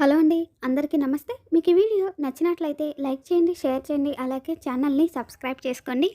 Hello అండి అందరికీ నమస్తే. మీకు ఈ వీడియో నచ్చినట్లయితే లైక్ చేయండి షేర్ చేయండి అలాగే ఛానల్ని సబ్స్క్రైబ్ చేసుకోండి.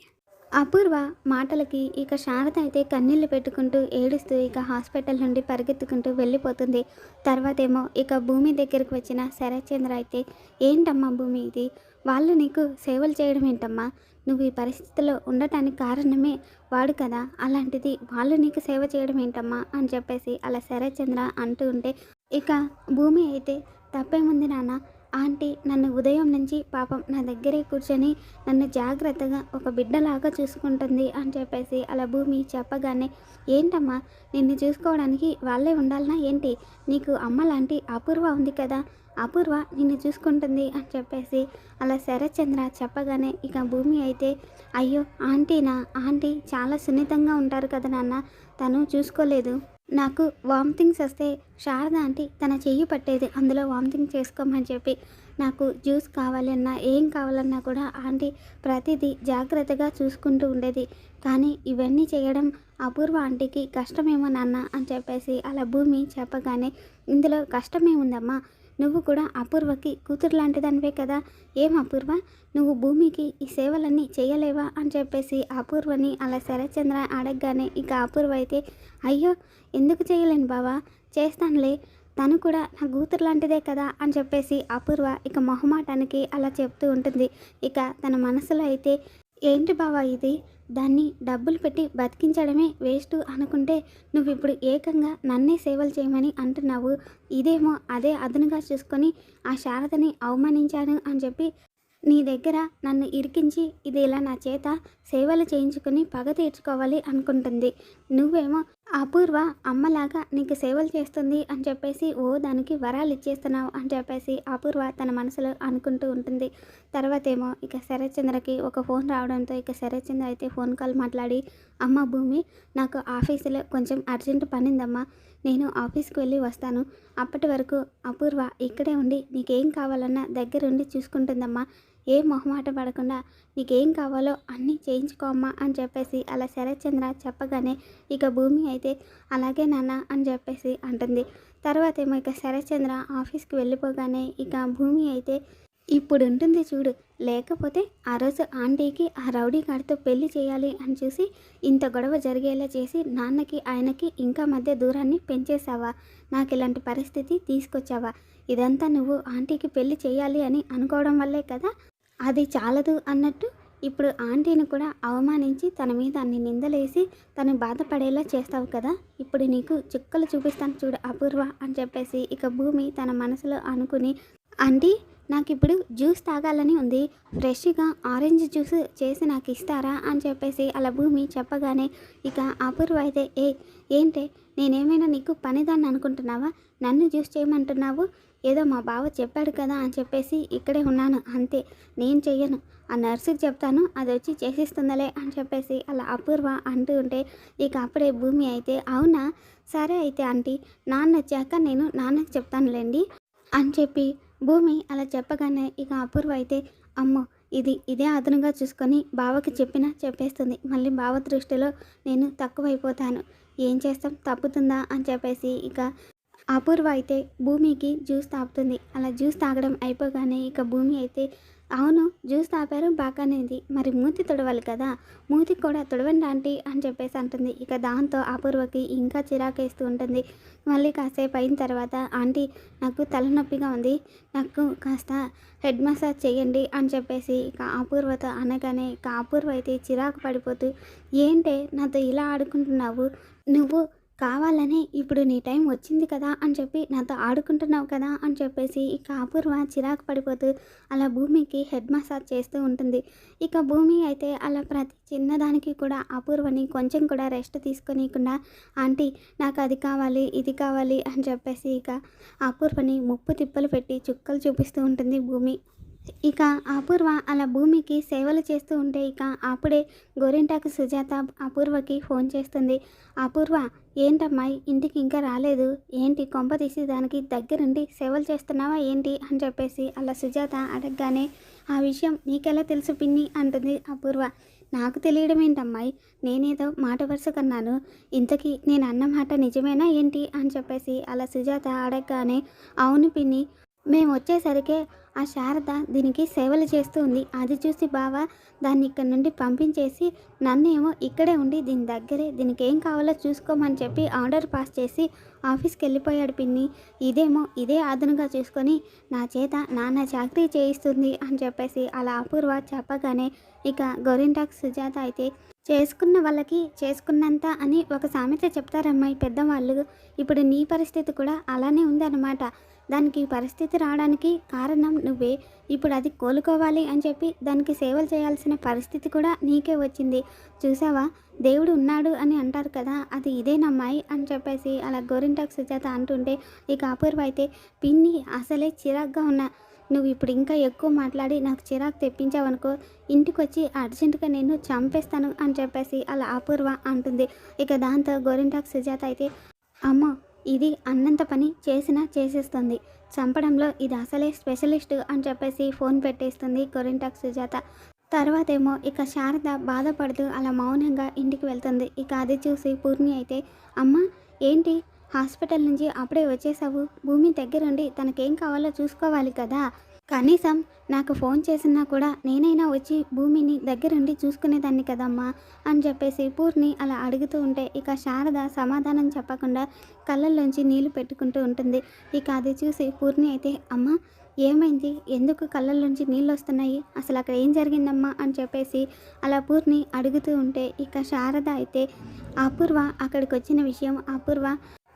అపూర్వ మాటలకి ఇక శారద అయితే కన్నీళ్ళు పెట్టుకుంటూ ఏడుస్తూ ఇక హాస్పిటల్ నుండి పరిగెత్తుకుంటూ వెళ్ళిపోతుంది. తర్వాత ఏమో ఇక భూమి దగ్గరికి వచ్చిన శరత్చంద్ర అయితే ఏంటమ్మా భూమి ఇది? వాళ్ళు నీకు సేవలు చేయడం ఏంటమ్మా? నువ్వు ఈ పరిస్థితిలో ఉండటానికి కారణమే వాడు కదా. అలాంటిది వాళ్ళు నీకు సేవ చేయడం ఏంటమ్మా? అని చెప్పేసి అలా శరత్చంద్ర అంటూ ఉంటే ఇక భూమి అయితే తప్పేముంది నాన్న. ఆంటీ నన్ను ఉదయం నుంచి పాపం నా దగ్గరే కూర్చొని నన్ను జాగ్రత్తగా ఒక బిడ్డలాగా చూసుకుంటుంది అని చెప్పేసి అలా భూమి చెప్పగానే ఏంటమ్మా నిన్ను చూసుకోవడానికి వాళ్ళే ఉండాలనా ఏంటి? నీకు అమ్మ లాంటి అపూర్వ ఉంది కదా. అపూర్వ నిన్ను చూసుకుంటుంది అని చెప్పేసి అలా శరత్చంద్ర చెప్పగానే ఇక భూమి అయితే అయ్యో ఆంటీనా? ఆంటీ చాలా సున్నితంగా ఉంటారు కదా నాన్న. తను చూసుకోలేదు. నాకు వామిటింగ్స్ వస్తే శారద ఆంటీ తన చెయ్యి పట్టేది అందులో వామిటింగ్ చేసుకోమని చెప్పి. నాకు జ్యూస్ కావాలన్నా ఏం కావాలన్నా కూడా ఆంటీ ప్రతిదీ జాగ్రత్తగా చూసుకుంటూ ఉండేది. కానీ ఇవన్నీ చేయడం అపూర్వ ఆంటీకి కష్టమేమో నాన్న అని చెప్పేసి అలా భూమి చెప్పగానే ఇందులో కష్టమేముందమ్మా? నువ్వు కూడా అపూర్వకి కూతురు లాంటిదానివే కదా? ఏం అపూర్వ? నువ్వు భూమికి ఈ సేవలన్నీ చేయలేవా? అని చెప్పేసి అపూర్వని అలా శరత్చంద్ర అడగగానే ఇక అపూర్వ అయితే అయ్యో ఎందుకు చేయలేను బావా? చేస్తానులే. తను కూడా నా కూతురు లాంటిదే కదా? అని చెప్పేసి అపూర్వ ఇక మొహమాటానికి అలా చెప్తూ ఉంటుంది. ఇక తన మనసులో అయితే ఏంటి బావా ఇది? దాన్ని డబ్బులు పెట్టి బతికించడమే వేస్ట్ అనుకుంటే నువ్వు ఇప్పుడు ఏకంగా నన్నే సేవలు చేయమని అంటున్నావు. ఇదేమో అదే అదునుగా చూసుకొని ఆ శారదని అవమానించాను అని చెప్పి నీ దగ్గర నన్ను ఇరికించి ఇది ఇలా నా చేత సేవలు చేయించుకుని పగ తీర్చుకోవాలి అనుకుంటుంది. నువ్వేమో అపూర్వ అమ్మలాగా నీకు సేవలు చేస్తుంది అని చెప్పేసి ఓ దానికి వరాలు ఇచ్చేస్తున్నావు అని చెప్పేసి అపూర్వ తన మనసులో అనుకుంటూ ఉంటుంది. తర్వాత ఏమో ఇక శరత్చంద్రకి ఒక ఫోన్ రావడంతో ఇక శరత్చంద్ర అయితే ఫోన్ కాల్ మాట్లాడి అమ్మ భూమి నాకు ఆఫీసులో కొంచెం అర్జెంట్ పనిందమ్మా నేను ఆఫీస్కి వెళ్ళి వస్తాను. అప్పటి వరకు అపూర్వ ఇక్కడే ఉండి నీకేం కావాలన్నా దగ్గరుండి చూసుకుంటుందమ్మా. ఏ మొహమాట పడకుండా నీకేం కావాలో అన్నీ చేయించుకోమ్మా అని చెప్పేసి అలా శరత్చంద్ర చెప్పగానే ఇక భూమి అయితే అలాగే నాన్న అని చెప్పేసి అంటుంది. తర్వాత ఏమో ఇక శరత్చంద్ర ఆఫీస్కి వెళ్ళిపోగానే ఇక భూమి అయితే ఇప్పుడు ఉంటుంది చూడు లేకపోతే ఆ రోజు ఆంటీకి ఆ రౌడీ గారితో పెళ్ళి చేయాలి అని చూసి ఇంత గొడవ జరిగేలా చేసి నాన్నకి ఆయనకి ఇంకా మధ్య దూరాన్ని పెంచేసావా నాకు ఇలాంటి పరిస్థితి తీసుకొచ్చావా? ఇదంతా నువ్వు ఆంటీకి పెళ్ళి చేయాలి అని అనుకోవడం వల్లే కదా అది చాలదు అన్నట్టు ఇప్పుడు ఆంటీని కూడా అవమానించి తన మీద అన్ని నిందలేసి తను బాధపడేలా చేస్తావు కదా? ఇప్పుడు నీకు చుక్కలు చూపిస్తాను చూడు అపూర్వ అని చెప్పేసి ఇక భూమి తన మనసులో అనుకుని ఆంటీ నాకు ఇప్పుడు జ్యూస్ తాగాలని ఉంది. ఫ్రెష్గా ఆరెంజ్ జ్యూస్ చేసి నాకు ఇస్తారా? అని చెప్పేసి అలా భూమి చెప్పగానే ఇక అపూర్వ అయితే ఏ ఏంటే? నేనేమైనా నీకు పనిదాన్ని అనుకుంటున్నావా? నన్ను జ్యూస్ చేయమంటున్నావు? ఏదో మా బావ చెప్పాడు కదా అని చెప్పేసి ఇక్కడే ఉన్నాను అంతే. నేను చెయ్యను. ఆ నర్సుకి చెప్తాను అది వచ్చి చేసిస్తుందలే అని చెప్పేసి అలా అపూర్వ అంటూ ఉంటే ఇక అప్పుడే భూమి అయితే అవునా? సరే అయితే ఆంటీ నాన్న వచ్చాక నేను నాన్నకి చెప్తానులేండి అని చెప్పి భూమి అలా చెప్పగానే ఇక అపూర్వ అయితే అమ్మో ఇది ఇదే అదనుగా చూసుకొని బావకి చెప్పినా చెప్పేస్తుంది. మళ్ళీ బావ దృష్టిలో నేను తక్కువైపోతాను. ఏం చేస్తాం? తప్పుతుందా? అని చెప్పేసి ఇక అపూర్వ అయితే భూమికి జ్యూస్ తాపుతుంది. అలా జ్యూస్ తాగడం అయిపోగానే ఇక భూమి అయితే అవును జ్యూస్ తాపారు బాగానేది మరి మూతి తుడవాలి కదా మూతి కూడా తుడవండి ఆంటీ అని చెప్పేసి అంటుంది. ఇక దాంతో అపూర్వకి ఇంకా చిరాకేస్తూ ఉంటుంది. మళ్ళీ కాసేపు అయిన తర్వాత ఆంటీ నాకు తలనొప్పిగా ఉంది నాకు కాస్త హెడ్ మసాజ్ చేయండి అని చెప్పేసి ఇక అపూర్వతో అనగానే ఇక అపూర్వ అయితే చిరాకు పడిపోతూ ఏంటే నాతో ఇలా ఆడుకుంటున్నావు నువ్వు కావాలనే ఇప్పుడు నీ టైం వచ్చింది కదా అని చెప్పి నాతో ఆడుకుంటున్నావు కదా అని చెప్పేసి ఇక అపూర్వ చిరాకు పడిపోతూ అలా భూమికి హెడ్ మసాజ్ చేస్తూ ఉంటుంది. ఇక భూమి అయితే అలా ప్రతి చిన్నదానికి కూడా అపూర్వని కొంచెం కూడా రెస్ట్ తీసుకోనీయకుండా ఆంటీ నాకు అది కావాలి ఇది కావాలి అని చెప్పేసి ఇక అపూర్వని ముప్పు తిప్పలు పెట్టి చుక్కలు చూపిస్తూ ఉంటుంది భూమి. ఇక అపూర్వ అలా భూమికి సేవలు చేస్తూ ఉంటే ఇక అప్పుడే గోరింటాకు సుజాత అపూర్వకి ఫోన్ చేస్తుంది. అపూర్వ ఏంటమ్మాయి ఇంటికి ఇంకా రాలేదు. ఏంటి కొంప తీసి దానికి దగ్గరుండి సేవలు చేస్తున్నావా ఏంటి? అని చెప్పేసి అలా సుజాత అడగగానే ఆ విషయం నీకెలా తెలుసు పిన్ని? అంటుంది అపూర్వ. నాకు తెలియడం ఏంటమ్మాయి? నేనేదో మాట వరుస కన్నాను. ఇంతకీ నేను అన్న మాట నిజమేనా ఏంటి? అని చెప్పేసి అలా సుజాత అడగగానే అవును పిన్ని. మేము వచ్చేసరికే ఆ శారద దీనికి సేవలు చేస్తూ ఉంది. అది చూసి బావ దాన్ని ఇక్కడ నుండి పంపించేసి నన్నేమో ఇక్కడే ఉండి దీని దగ్గరే దీనికి ఏం కావాలో చూసుకోమని చెప్పి ఆర్డర్ పాస్ చేసి ఆఫీస్కి వెళ్ళిపోయాడు పిన్ని. ఇదేమో ఇదే ఆదనుగా చూసుకొని నా చేత నాన్న చాకరీ చేయిస్తుంది అని చెప్పేసి అలా అపూర్వ చెప్పగానే ఇక గోరింటాక్ సుజాత అయితే చేసుకున్న వాళ్ళకి చేసుకున్నంత అని ఒక సామెత చెప్తారమ్మాయి పెద్దవాళ్ళు. ఇప్పుడు నీ పరిస్థితి కూడా అలానే ఉందన్నమాట. దానికి పరిస్థితి రావడానికి కారణం నువ్వే. ఇప్పుడు అది కోలుకోవాలి అని చెప్పి దానికి సేవలు చేయాల్సిన పరిస్థితి కూడా నీకే వచ్చింది. చూసావా? దేవుడు ఉన్నాడు అని అంటారు కదా అది ఇదేనమ్మాయి అని చెప్పేసి అలా గోరింటాక్ సుజాత అంటుంటే ఇక అపూర్వ అయితే పిన్ని అసలే చిరాగ్గా ఉన్నా. నువ్వు ఇప్పుడు ఇంకా ఎక్కువ మాట్లాడి నాకు చిరాకు తెప్పించావనుకో ఇంటికి వచ్చి అర్జెంటుగా నేను చంపేస్తాను అని చెప్పేసి అలా అపూర్వ అంటుంది. ఇక దాంతో గోరింటాక్ సుజాత అయితే అమ్మ ఇది అన్నంత పని చేసినా చేసేస్తుంది. చంపడంలో ఇది అసలే స్పెషలిస్ట్ అని చెప్పేసి ఫోన్ పెట్టేస్తుంది గోరింటాక్ సుజాత. తర్వాత ఏమో ఇక శారద బాధపడుతూ అలా మౌనంగా ఇంటికి వెళ్తుంది. ఇక అది చూసి పూర్ణి అయితే అమ్మ ఏంటి? హాస్పిటల్ నుంచి అప్పుడే వచ్చేసావు భూమి దగ్గరుండి తనకేం కావాలో చూసుకోవాలి కదా. కనీసం నాకు ఫోన్ చేసినా కూడా నేనైనా వచ్చి భూమిని దగ్గరుండి చూసుకునేదాన్ని కదమ్మా అని చెప్పేసి పూర్ణి అలా అడుగుతూ ఉంటే ఇక శారద సమాధానం చెప్పకుండా కళ్ళల్లోంచి నీళ్ళు పెట్టుకుంటూ ఉంటుంది. ఇక అది చూసి పూర్ణి అయితే అమ్మ ఏమైంది? ఎందుకు కళ్ళల్లోంచి నీళ్ళు వస్తున్నాయి అసలు అక్కడ ఏం జరిగిందమ్మా? అని చెప్పేసి అలా పూర్ణి అడుగుతూ ఉంటే ఇక శారద అయితే అపూర్వ అక్కడికి వచ్చిన విషయం అపూర్వ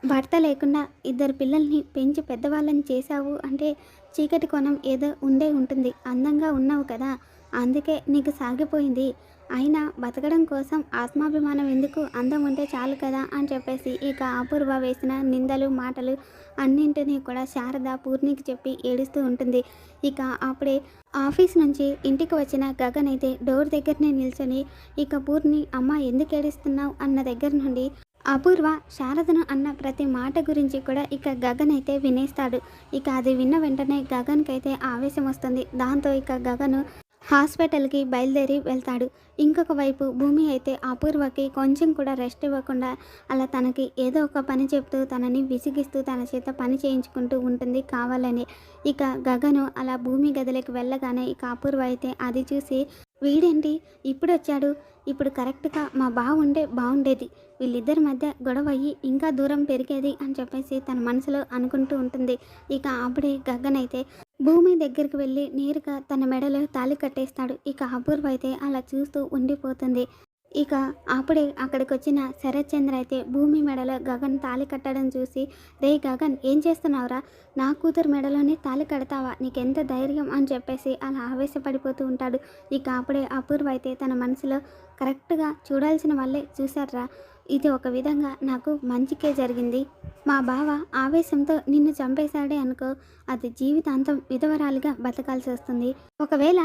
భర్త లేకుండా ఇద్దరు పిల్లల్ని పెంచి పెద్దవాళ్ళని చేశావు అంటే చీకటి కోణం ఏదో ఉండే ఉంటుంది అందంగా ఉన్నావు కదా. అందుకే నీకు సాగిపోయింది. అయినా బతకడం కోసం ఆత్మాభిమానం ఎందుకు? అందం ఉంటే చాలు కదా అని చెప్పేసి ఇక అపూర్వ వేసిన నిందలు మాటలు అన్నింటినీ కూడా శారద పూర్ణికి చెప్పి ఏడుస్తూ ఉంటుంది. ఇక అప్పుడే ఆఫీస్ నుంచి ఇంటికి వచ్చిన గగన్ అయితే డోర్ దగ్గరనే నిల్చొని ఇక పూర్ణి అమ్మ ఎందుకు ఏడుస్తున్నావు? అన్న దగ్గర నుండి అపూర్వ శారదను అన్న ప్రతి మాట గురించి కూడా ఇక గగన్ అయితే వినేస్తాడు. ఇక అది విన్న వెంటనే గగన్కి అయితే ఆవేశం వస్తుంది. దాంతో ఇక గగను హాస్పిటల్కి బయలుదేరి వెళ్తాడు. ఇంకొక వైపు భూమి అయితే అపూర్వకి కొంచెం కూడా రెస్ట్ ఇవ్వకుండా అలా తనకి ఏదో ఒక పని చెప్తూ తనని విసిగిస్తూ తన చేత పని చేయించుకుంటూ ఉంటుంది కావాలని. ఇక గగను అలా భూమి గదిలోకి వెళ్ళగానే ఇక అపూర్వ అయితే అది చూసి వీడేంటి? ఇప్పుడు వచ్చాడు ఇప్పుడు కరెక్ట్గా మా బావ బాగుండేది వీళ్ళిద్దరి మధ్య గొడవ అయ్యి ఇంకా దూరం పెరిగేది అని చెప్పేసి తన మనసులో అనుకుంటూ ఉంటుంది. ఇక అప్పుడే గగ్గనైతే భూమి దగ్గరికి వెళ్ళి నేరుగా తన మెడలో తాళి కట్టేస్తాడు. ఇక అపూర్వ అయితే అలా చూస్తూ ఉండిపోతుంది. ఇక అప్పుడే అక్కడికి వచ్చిన శరత్ చంద్ర అయితే భూమి మెడలో గగన్ తాళి కట్టడం చూసి రే గగన్ ఏం చేస్తున్నావురా? నా కూతురు మెడలోనే తాళి కడతావా? నీకెంత ధైర్యం? అని చెప్పేసి అలా ఆవేశపడిపోతూ ఉంటాడు. ఇక అప్పుడే అపూర్వ అయితే తన మనసులో కరెక్ట్గా చూడాల్సిన వాళ్ళే చూశారా ఇది ఒక విధంగా నాకు మంచికే జరిగింది. మా బావ ఆవేశంతో నిన్ను చంపేశాడే అనుకో అది జీవితాంతం విధవరాలుగా బతకాల్సి వస్తుంది. ఒకవేళ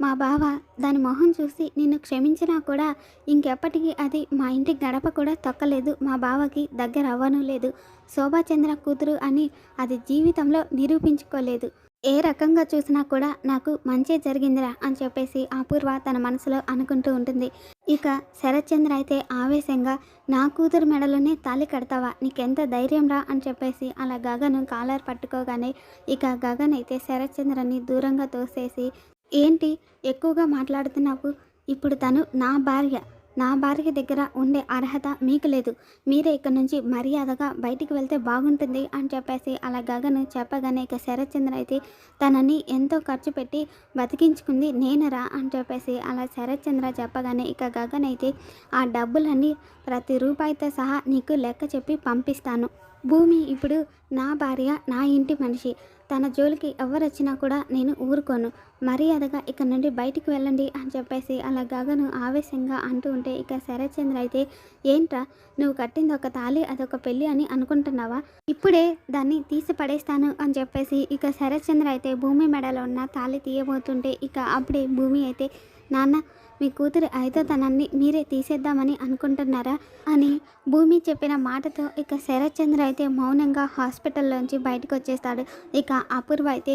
మా బావ దాని మొహం చూసి నిన్ను క్షమించినా కూడా ఇంకెప్పటికీ అది మా ఇంటి గడప కూడా తొక్కలేదు. మా బావకి దగ్గర అవ్వను లేదు. శోభాచంద్ర కూతురు అని అది జీవితంలో నిరూపించుకోలేదు. ఏ రకంగా చూసినా కూడా నాకు మంచి జరిగిందిరా అని చెప్పేసి అపూర్వ తన మనసులో అనుకుంటూ ఉంటుంది. ఇక శరత్చంద్ర అయితే ఆవేశంగా నా కూతురు మెడలోనే తాళి కడతావా? నీకెంత ధైర్యం రా అని చెప్పేసి అలా గగను కాలర్ పట్టుకోగానే ఇక గగన్ అయితే శరత్చంద్రని దూరంగా తోసేసి ఏంటి? ఎక్కువగా మాట్లాడుతున్నావు? ఇప్పుడు తను నా భార్య. నా భార్య దగ్గర ఉండే అర్హత మీకు లేదు. మీరే ఇక్కడ నుంచి మర్యాదగా బయటికి వెళ్తే బాగుంటుంది అని చెప్పేసి అలా గగను చెప్పగానే ఇక శరత్చంద్ర అయితే తనని ఎంతో ఖర్చు పెట్టి బతికించుకుంది నేనరా అని చెప్పేసి అలా శరత్చంద్ర చెప్పగానే ఇక గగన్ అయితే ఆ డబ్బులన్నీ ప్రతి రూపాయితో సహా నీకు లెక్క చెప్పి పంపిస్తాను. భూమి ఇప్పుడు నా భార్య నా ఇంటి మనిషి. తన జోలికి ఎవరొచ్చినా కూడా నేను ఊరుకోను. మర్యాదగా ఇక్కడ నుండి బయటికి వెళ్ళండి అని చెప్పేసి అలా గగను ఆవేశంగా అంటూ ఉంటే ఇక శరత్చంద్ర అయితే ఏంట్రా నువ్వు కట్టింది ఒక తాళి అదొక పెళ్ళి అని అనుకుంటున్నావా? ఇప్పుడే దాన్ని తీసి పడేస్తాను అని చెప్పేసి ఇక శరత్చంద్ర అయితే భూమి మెడలో ఉన్న తాళి తీయబోతుంటే ఇక అప్పుడే భూమి అయితే నాన్న మీ కూతురు ఐదోతనాన్ని మీరే తీసేద్దామని అనుకుంటున్నారా? అని భూమి చెప్పిన మాటతో ఇక శరత్చంద్ర అయితే మౌనంగా హాస్పిటల్లోంచి బయటకు వచ్చేస్తాడు ఇక అపూర్వ అయితే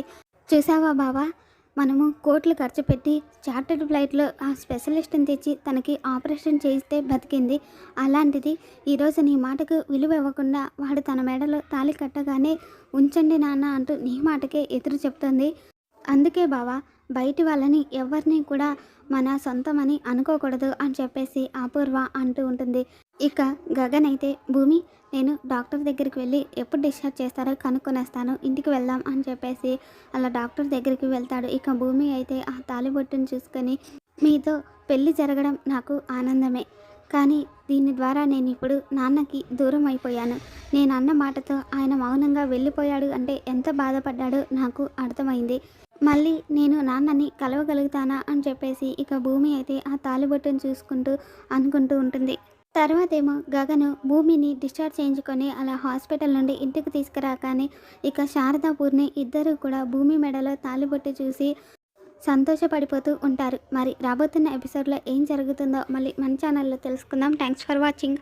చూసావా బావా? మనము కోట్లు ఖర్చు పెట్టి చార్టెడ్ ఫ్లైట్లో ఆ స్పెషలిస్ట్ని తెచ్చి తనకి ఆపరేషన్ చేయిస్తే బతికింది. అలాంటిది ఈరోజు నీ మాటకు విలువ ఇవ్వకుండా వాడు తన మెడలో తాళి కట్టగానే ఉంచండి నాన్న అంటూ నీ మాటకే ఎదురు చెప్తుంది. అందుకే బావా బయటి వాళ్ళని ఎవరిని కూడా మన సొంతమని అనుకోకూడదు అని చెప్పేసి అపూర్వ అంటూ ఉంటుంది. ఇక గగన్ అయితే భూమి నేను డాక్టర్ దగ్గరికి వెళ్ళి ఎప్పుడు డిశ్చార్జ్ చేస్తారో కనుక్కొనేస్తాను ఇంటికి వెళ్దాం అని చెప్పేసి అలా డాక్టర్ దగ్గరికి వెళ్తాడు. ఇక భూమి అయితే ఆ తాలిబొట్టును చూసుకొని మీతో పెళ్ళి జరగడం నాకు ఆనందమే కానీ దీని ద్వారా నేను ఇప్పుడు నాన్నకి దూరం అయిపోయాను. నేను అన్న మాటతో ఆయన మౌనంగా వెళ్ళిపోయాడు అంటే ఎంత బాధపడ్డాడో నాకు అర్థమైంది. మళ్ళీ నేను నాన్నని కలవగలుగుతానా? అని చెప్పేసి ఇక భూమి అయితే ఆ తాలిబొట్టును చూసుకుంటూ అనుకుంటూ ఉంటుంది. తర్వాతేమో గగను భూమిని డిశ్చార్జ్ చేయించుకొని అలా హాస్పిటల్ నుండి ఇంటికి తీసుకురాగానే ఇక శారదాపూర్ని ఇద్దరు కూడా భూమి మెడలో తాలిబొట్టు చూసి సంతోషపడిపోతూ ఉంటారు. మరి రాబోతున్న ఎపిసోడ్లో ఏం జరుగుతుందో మళ్ళీ మన ఛానల్లో తెలుసుకుందాం. Thanks for watching